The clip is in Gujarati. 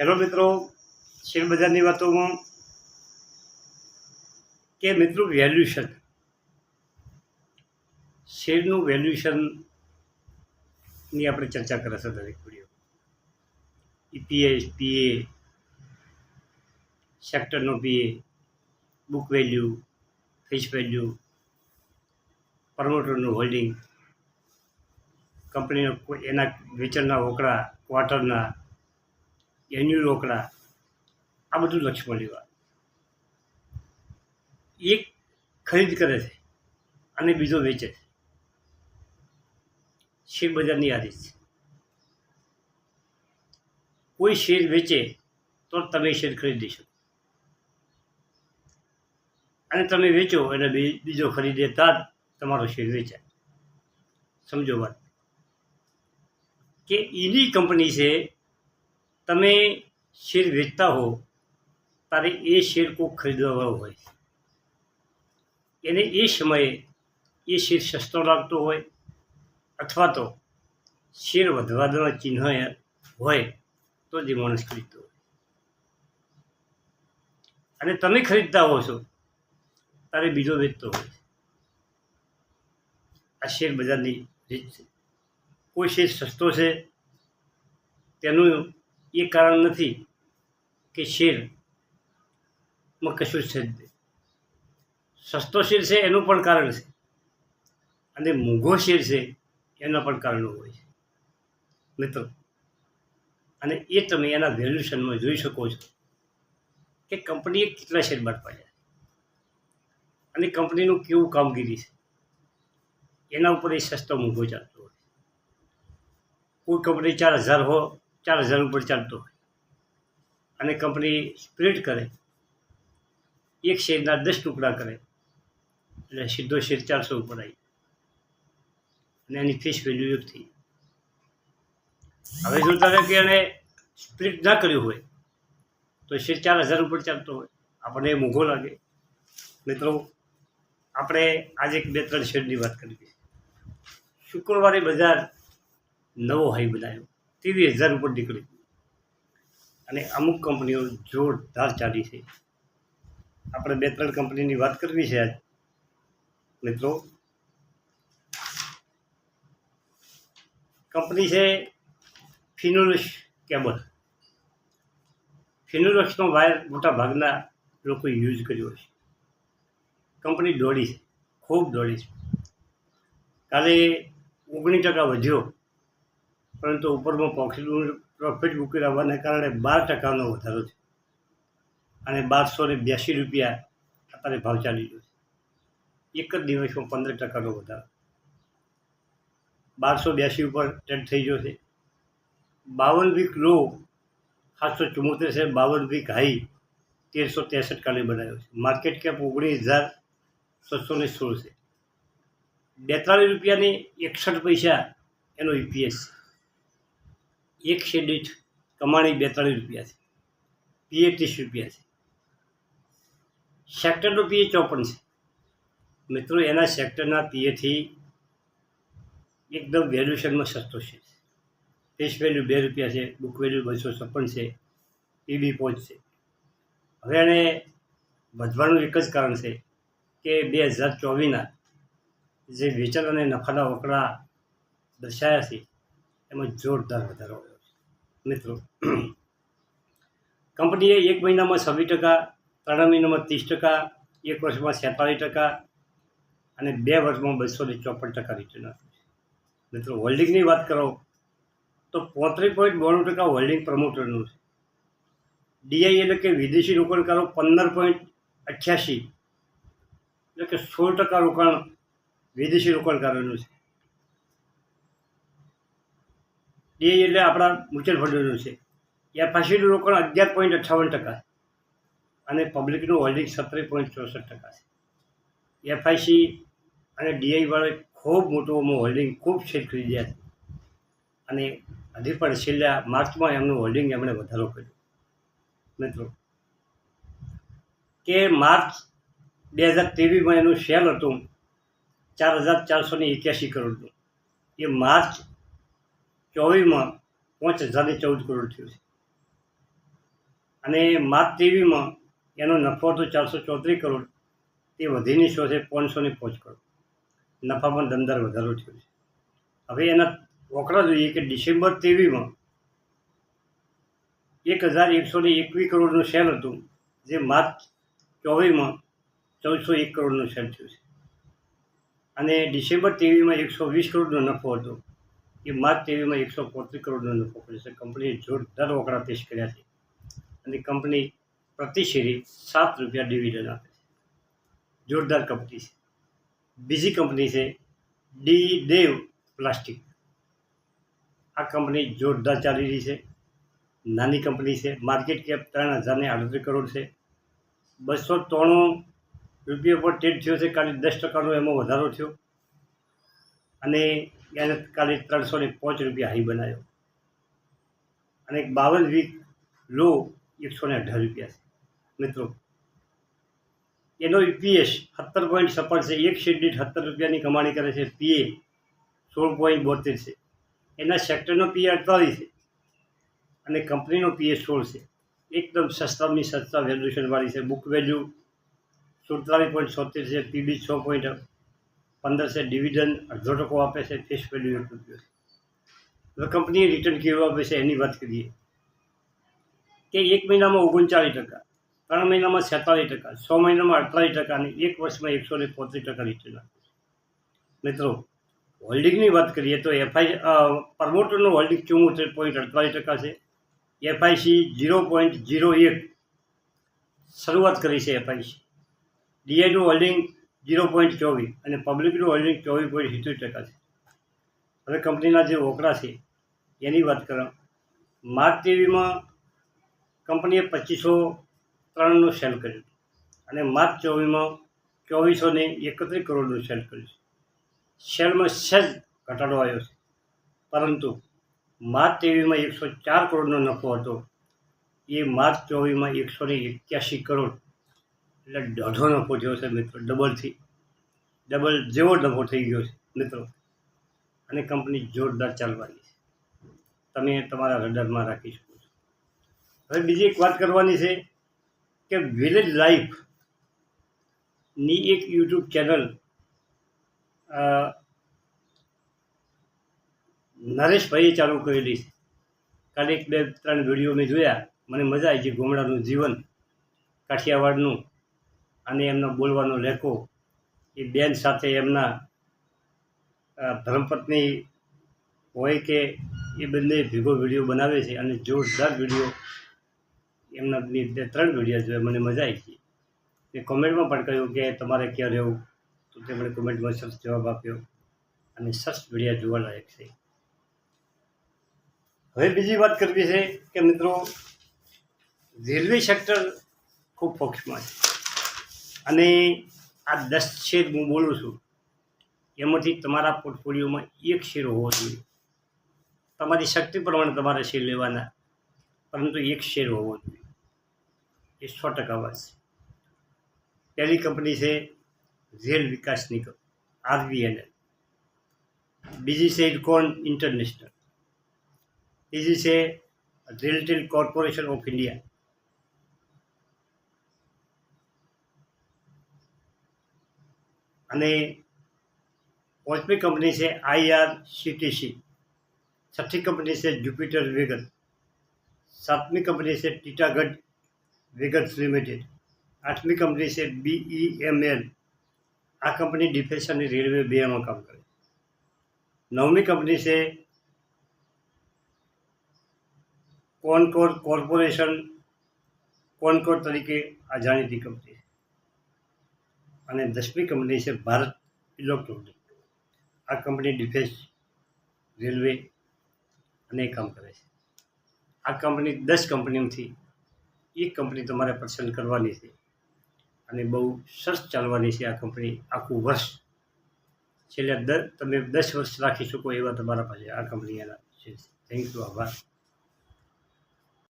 હેલો મિત્રો, શેરબજારની વાતોમાં કે મિત્રો વેલ્યુશન શેરનું વેલ્યુશનની આપણે ચર્ચા કરે છે દરેક video EPS PE સેક્ટરનો PE book value face value પ્રમોટરનું holding કંપનીનો એના વેચાણના રોકડા ક્વાર્ટરના એન્યુઅલ રોકડા. આ બધું લક્ષ્મણ લેવા. એક ખરીદ કરે છે અને બીજો વેચે છે. શેર બજારની યાદી છે. કોઈ શેર વેચે તો તમે શેર ખરીદી શકો. અને તમે વેચો એટલે બીજો ખરીદે તાર તમારો શેર વેચાય. સમજો વાત. કે એની કંપની છે તમે શેર વેચતા હો ત્યારે એ શેર કોઈ ખરીદવાનો હોય. એને એ સમયે એ શેર સસ્તો લાગતો હોય અથવા તો શેર વધવાના ચિહ્ન હોય તો જે માણસ ખરીદતો હોય. અને તમે ખરીદતા હો છો ત્યારે બીજો વેચતો હોય આ શેર બજારની રીત છે. કોઈ શેર સસ્તો છે, તેનું એ કારણ નથી કે શેરમાં કશું છે જ સસ્તો શેર છે, એનું પણ કારણ છે. અને મોંઘો શેર છે, એના પણ કારણો હોય છે. મિત્રો, અને એ તમે એના વેલ્યુશનમાં જોઈ શકો છો કે કંપનીએ કેટલા શેર બાદ પાડ્યા. અને કંપનીનું કેવું કામગીરી છે? એના ઉપર એ સસ્તો મોંઘો ચાલતો હોય. કોઈ કંપની ચાર હજાર હો ચાર હજાર ઉપર ચાલતો હોય. અને કંપની સ્પ્લિટ કરે. એક શેરના દસ ટુકડા કરે. એટલે સીધો શેર ચારસો ઉપર આવી અને એની ફેસ વેલ્યુ એક થઈ હવે જો તારે કે એણે સ્પ્લિટ ના કર્યું હોય, તો શેર ચાર હજાર ઉપર ચાલતો હોય. આપણને મોંઘો લાગે. મિત્રો, આપણે આજે એક બે ત્રણ શેરની વાત કરવી શુક્રવારે બજાર નવો હાઈ બનાવ્યો. ત્રેવીસ હજાર ઉપર નીકળી. અને અમુક કંપનીઓ જોરદાર ચાલી છે. આપણે બે ત્રણ કંપનીની વાત કરવી છે આજ. મિત્રો, કંપની છે ફિનોરસ કેબલ. ફિનોરસનો વાયર મોટા ભાગના લોકોએ યુઝ કર્યો છે. કંપની દોડી છે, ખૂબ દોડી છે. કાલે ઓગણીસ ટકા વધ્યો. પરંતુ ઉપરમાં પ્રોફિટ પ્રોફિટ બુકિંગ આવવાના કારણે બાર ટકાનો વધારો છે અને બારસો ને બ્યાસી રૂપિયા અત્યારે ભાવ ચાલી રહ્યો છે. એક જ દિવસમાં પંદર ટકાનો વધારો. બારસો બ્યાસી ઉપર ટ્રેડ થઈ ગયો છે. બાવન વીક લો સાતસો ચુમ્મોતેર છે. બાવન વીક હાઈ તેરસો ત્રેસઠ કાલે બનાવ્યો છે. માર્કેટ કેપ ઓગણીસ હજાર છસો ને સોળ છે. બેતાળીસ રૂપિયાની એકસઠ પૈસા એનો ઈપીએસ છે. એક શેર કમાણી બેતાળીસ રૂપિયા છે. પીએ ત્રીસ રૂપિયા છે. સેક્ટરનો પીએ ચોપન છે. મિત્રો, એના સેક્ટરના પીએથી એકદમ વેલ્યુશનમાં સસ્તો છે. ફેસ વેલ્યુ બે રૂપિયા છે બુક વેલ્યુ બસો છપ્પન છે પીબી પોચ છે. હવે એને વધવાનું એક જ કારણ છે કે બે હજાર ચોવીસના જે વેચાણ અને નફાના વકડા દર્શાયા છે એમાં જોરદાર વધારો આવ્યો છે. મિત્રો, કંપનીએ એક મહિનામાં છવ્વીસ ટકા ત્રણ મહિનામાં ત્રીસ ટકા, એક વર્ષમાં છેતાલીસ ટકા અને બે વર્ષમાં બસો ને ચોપન ટકા રિટર્ન આપ્યું છે. મિત્રો હોલ્ડિંગની વાત કરો તો પોત્રીસ પોઈન્ટ બોણું ટકા હોલ્ડિંગ પ્રમોટરનું છે. ડીઆઈ એટલે કે વિદેશી રોકાણકારો પંદર પોઈન્ટ અઠ્યાસી એટલે કે સોળ ટકા રોકાણ વિદેશી રોકાણકારોનું છે. ડીઆઈ એટલે આપણા મ્યુચ્યુઅલ ફંડોનું છે. એફઆઈસીનું રોકાણ અગિયાર પોઈન્ટ અઠ્ઠાવન ટકા અને પબ્લિકનું હોલ્ડિંગ સત્તર પોઈન્ટ ચોસઠ ટકા છે. એફઆઈસી અને ડીઆઈવાળાએ ખૂબ મોટું હોલ્ડિંગ ખૂબ શેર ખરીદ્યા છે. અને હજી પણ છેલ્લા માર્ચમાં એમનું હોલ્ડિંગ એમણે વધારો કર્યો. મિત્રો, કે માર્ચ બે હજાર ત્રેવીસમાં એનું શેર હતું ચાર હજાર ચારસો ને એક્યાસી કરોડનું. એ માર્ચ ચોવીસમાં પાંચ હજાર ને ચૌદ કરોડ થયું છે. અને માર્ચ તેવીમાં એનો નફો હતો ચારસો ચોત્રીસ કરોડ. તે વધીને શો છે પાંચસો ને પાંચ કરોડ. નફામાં દમદાર વધારો થયો છે. હવે એના વકડા જોઈએ કે ડિસેમ્બર તેવીમાં એક હજાર એકસો ને એકવીસ કરોડનું સેલ હતું, જે માર્ચ ચોવીસમાં ચૌદસો એક કરોડનું સેલ થયું છે. અને ડિસેમ્બર તેવીમાં એકસો વીસ કરોડનો નફો હતો. એ માર્ચ તેવીમાં એકસો પોત્રીસ કરોડનો નફો કર્યો છે. કંપનીએ જોરદાર વકરા પેશ કર્યા છે. અને કંપની પ્રતિ શેરી સાત રૂપિયા ડિવિડન્ડ આપે છે. જોરદાર કંપની છે. બીજી કંપની છે ડી દેવ પ્લાસ્ટિક. આ કંપની જોરદાર ચાલી રહી છે. નાની કંપની છે. માર્કેટ કેપ ત્રણ હજારને આડત્રીસ કરોડ છે. બસો ત્રાણું રૂપિયા પર ટ્રેડ થયો છે. કાલે દસ ટકાનો એમાં વધારો થયો. અને એને કાલે ત્રણસો ને પાંચ રૂપિયા હાઈ બનાવ્યો. અને બાવન વીક લો એકસો ને અઢાર રૂપિયા છે. મિત્રો, એનો ઈપીએસ સત્તર પોઈન્ટ છપ્પન છે, એક શેર દીઠ સત્તર રૂપિયાની કમાણી કરે છે, પીએ સોળ પોઈન્ટ બોતેર છે. એના સેક્ટરનો પીએ અડતાલીસ છે અને કંપનીનો પીએ સોળ છે. એકદમ સસ્તાની સસ્તા વેલ્યુએશનવાળી છે બુક વેલ્યુ સુડતાલીસ પોઈન્ટ છોતેર છે પીબી છ પોઈન્ટ પંદર છે ડિવિડન્ડ અડધો ટકો આપે છે, ફેસ વેલ્યુ રૂપિયો છે. હવે કંપનીએ રિટર્ન કેવું આપે છે એની વાત કરીએ. કે એક મહિનામાં ઓગણચાળીસ ટકા, ત્રણ મહિનામાં છેતાલીસ ટકા, છ મહિનામાં અડતાલીસ ટકા અને એક વર્ષમાં એકસો ને પોત્રીસ ટકા રિટર્ન મિત્રો, હોલ્ડિંગની વાત કરીએ તો એફઆઈ પ્રમોટરનું હોલ્ડિંગ ચુમ્મોતેર પોઈન્ટ અડતાલીસ ટકા છે. એફઆઈસી ઝીરો પોઈન્ટ ઝીરો એક શરૂઆત કરી છે એફઆઈસી. ડીઆઈનું હોલ્ડિંગ ઝીરો પોઈન્ટ ચોવીસ અને પબ્લિકનું હોલ્ડિંગ ચોવીસ પોઈન્ટ સિત્તેર ટકા છે. હવે કંપનીના જે ઓકરા છે, એની વાત કરો. માર્ચ ટીવીમાં કંપનીએ પચીસો ત્રણનું સેલ કર્યું અને માર્ચ ચોવીસમાં ચોવીસો ને એકત્રીસ કરોડનું સેલ કર્યું છે. શેરમાં સહેજ ઘટાડો આવ્યો છે. પરંતુ માર્ચ ટીવીમાં એકસો ચાર કરોડનો નફો હતો. એ માર્ચ ચોવીસમાં એકસો ને એક્યાસી કરોડ એટલે દોઢો નફો થયો છે મિત્રો ડબલથી ડબલ જેવો નફો થઈ ગયો છે, મિત્રો. અને કંપની જોરદાર ચાલવાની છે. તમે તમારા રડારમાં રાખી શકો છો. હવે બીજી એક વાત કરવાની છે કે વિલેજ લાઈફની એક યુટ્યુબ ચેનલ નરેશભાઈએ ચાલુ કરેલી છે. કાલે એક બે ત્રણ વીડિયો મેં જોયા. મને મજા આવી છે ગોમડાનું જીવન. કાઠિયાવાડનું અને એમનો બોલવાનો લેખો એ બેન સાથે એમના ધર્મપત્ની હોય કે એ બંને ભેગો વીડિયો બનાવે છે અને જોરદાર વીડિયો એમના બે ત્રણ વીડિયો જોયા, મને મજા આવી ગઈ. મેં કોમેન્ટમાં પણ કહ્યું કે તમારે ક્યાં રહેવું? તો તેમણે કોમેન્ટમાં સરસ જવાબ આપ્યો અને સરસ વિડીયા જોવા લાયક છે. હવે બીજી વાત કરવી છે કે મિત્રો, રેલવે સેક્ટર ખૂબ ફોકસમાં છે. અને આ દસ શેર હું બોલું છું, એમાંથી તમારા પોર્ટફોલિયોમાં એક શેર હોવો જોઈએ. તમારી શક્તિ પ્રમાણે તમારે શેર લેવાના, પરંતુ એક શેર હોવો જોઈએ. એ સો ટકા વાત છે. પહેલી કંપની છે રેલ વિકાસ નિગમ, આરવીએનએલ. બીજી છે ઇરકોન ઇન્ટરનેશનલ. ત્રીજી છે રેલટેલ કોર્પોરેશન ઓફ ઇન્ડિયા. અને પાંચમી કંપની છે આઈઆરસીટીસી. છઠ્ઠી કંપની છે જુપિટર વેગન સાતમી કંપની છે ટીટાગઢ વેગન્સ લિમિટેડ. આઠમી કંપની છે બીઈએમએલ. આ કંપની ડિફેન્સ અને રેલવે બેમાં કામ કરે. નવમી કંપની છે કોનકોર કોર્પોરેશન, કોનકોર તરીકે આ જાણીતી કંપની છે. અને દસમી કંપની છે ભારત ઇલેક્ટ્રોનિક. આ કંપની ડિફેન્સ, રેલવે અને કામ કરે છે. આ કંપની દસ કંપનીઓથી એક કંપની તમારે પસંદ કરવાની છે. અને બહુ સરસ ચાલવાની છે આ કંપની આખું વર્ષ. છેલ્લા દર, તમે દસ વર્ષ રાખી શકો એવા તમારા પાસે આ કંપની એના છે. થેન્ક યુ આભાર.